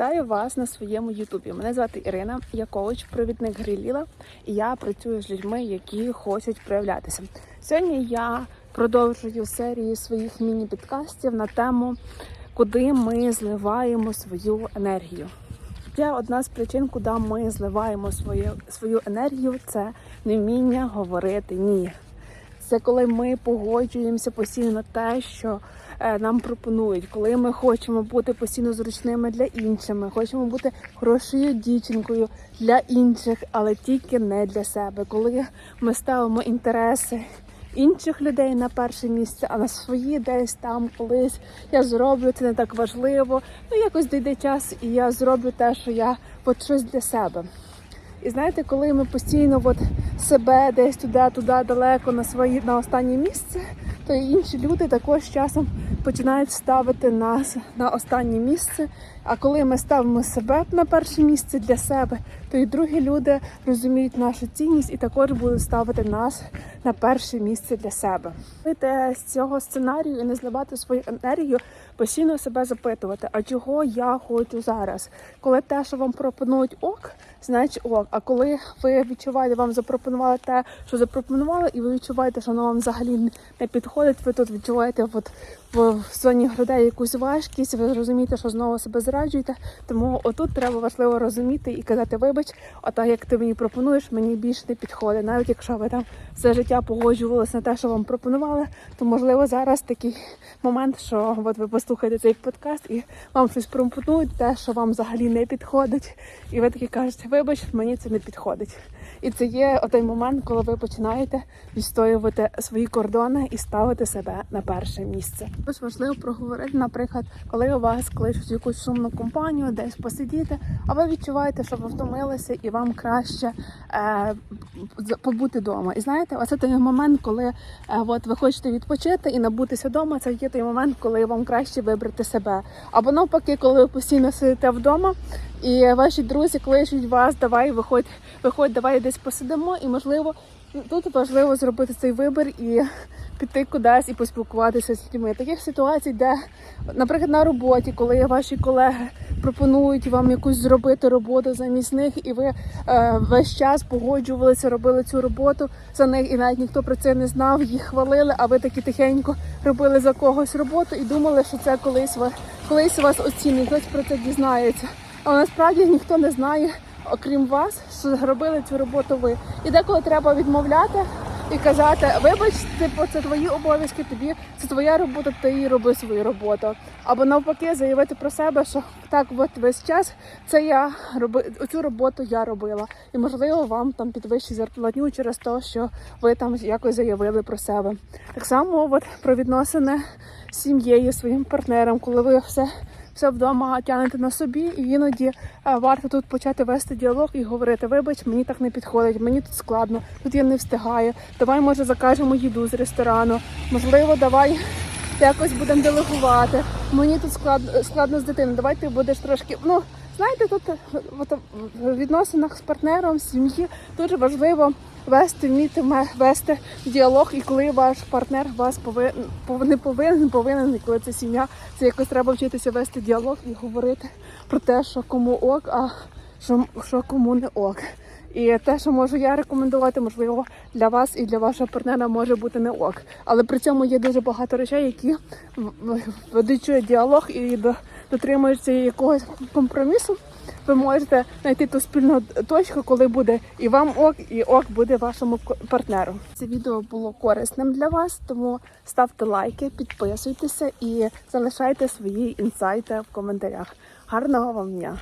Вітаю вас на своєму Ютубі. Мене звати Ірина, я коуч, провідник Гріліла, і я працюю з людьми, які хочуть проявлятися. Сьогодні я продовжую серію своїх міні-підкастів на тему, куди ми зливаємо свою енергію. Є одна з причин, куди ми зливаємо свою, свою енергію, це невміння говорити ні. Це коли ми погоджуємося постійно на те, що е, нам пропонують, коли ми хочемо бути постійно зручними для інших, хочемо бути хорошою дівчинкою для інших, але тільки не для себе. Коли ми ставимо інтереси інших людей на перше місце, а на свої десь там колись я зроблю це не так важливо. Ну якось дійде час, і я зроблю те, що я от щось для себе. І знаєте, коли ми постійно от себе десь туди, туди далеко на свої на останнє місце, то і інші люди також часом починають ставити нас на останнє місце. А коли ми ставимо себе на перше місце для себе, то і другі люди розуміють нашу цінність і також будуть ставити нас на перше місце для себе. Вийти з цього сценарію і не зливати свою енергію, постійно себе запитувати, а чого я хочу зараз? Коли те, що вам пропонують ок, значить ок. А коли ви відчуваєте, вам запропонували те, що запропонували, і ви відчуваєте, що воно вам взагалі не підходить, ви тут відчуваєте от в зоні грудей якусь важкість, ви розумієте, що знову себе зраджуєте. Тому отут треба важливо розуміти і казати, вибач, отак як ти мені пропонуєш, мені більше не підходить. Навіть якщо ви там все життя погоджувалися на те, що вам пропонували, то можливо зараз такий момент, що от ви послухаєте цей подкаст і вам щось пропонують, те, що вам взагалі не підходить, і ви такі кажете, вибач, мені це не підходить. І це є той момент, коли ви починаєте відстоювати свої кордони і ставити себе на перше місце. Ось важливо проговорити, наприклад, коли у вас кличуть якусь шумну компанію, десь посидіти, а ви відчуваєте, що ви втомилися, і вам краще е, побути вдома. І знаєте, оце той момент, коли е, от ви хочете відпочити і набутися вдома. Це є той момент, коли вам краще вибрати себе. Або навпаки, коли ви постійно сидите вдома. І ваші друзі кличуть вас, давай виходь, виходь, давай десь посидимо. І можливо, тут важливо зробити цей вибір і піти кудись і поспілкуватися з людьми. Таких ситуацій, де, наприклад, на роботі, коли ваші колеги пропонують вам якусь зробити роботу замість них, і ви е, весь час погоджувалися, робили цю роботу за них, і навіть ніхто про це не знав, їх хвалили, а ви таки тихенько робили за когось роботу і думали, що це колись вас колись вас оцінить, хтось про це дізнається. Але насправді ніхто не знає, окрім вас, що зробили цю роботу ви. І деколи треба відмовляти і казати, вибач, типу, це твої обов'язки, тобі це твоя робота, ти її роби свою роботу. Або навпаки, заявити про себе, що так, от весь час це я роби цю роботу я робила. І можливо вам там підвищить зарплатню через те, що ви там якось заявили про себе. Так само от про відносини з сім'єю, своїм партнером, коли ви все все вдома тягнете на собі, і іноді е, варто тут почати вести діалог і говорити: вибач, мені так не підходить, мені тут складно, тут я не встигаю. Давай, може, закажемо їду з ресторану. Можливо, давай якось будемо делегувати. Мені тут складно складно з дитиною. Давай ти будеш трошки. Ну знаєте, тут в відносинах з партнером, в сім'ї дуже важливо вести, вміти вести діалог, і коли ваш партнер вас повинен не повинен, повинен, і коли це сім'я, це якось треба вчитися вести діалог і говорити про те, що кому ок, а що, що кому не ок. І те, що можу я рекомендувати, можливо, для вас і для вашого партнера може бути не ок. Але при цьому є дуже багато речей, які ведуть діалог і до- дотримуються якогось компромісу. Ви можете знайти ту спільну точку, коли буде і вам ок, і ок буде вашому партнеру. Це відео було корисним для вас, тому ставте лайки, підписуйтеся і залишайте свої інсайти в коментарях. Гарного вам дня!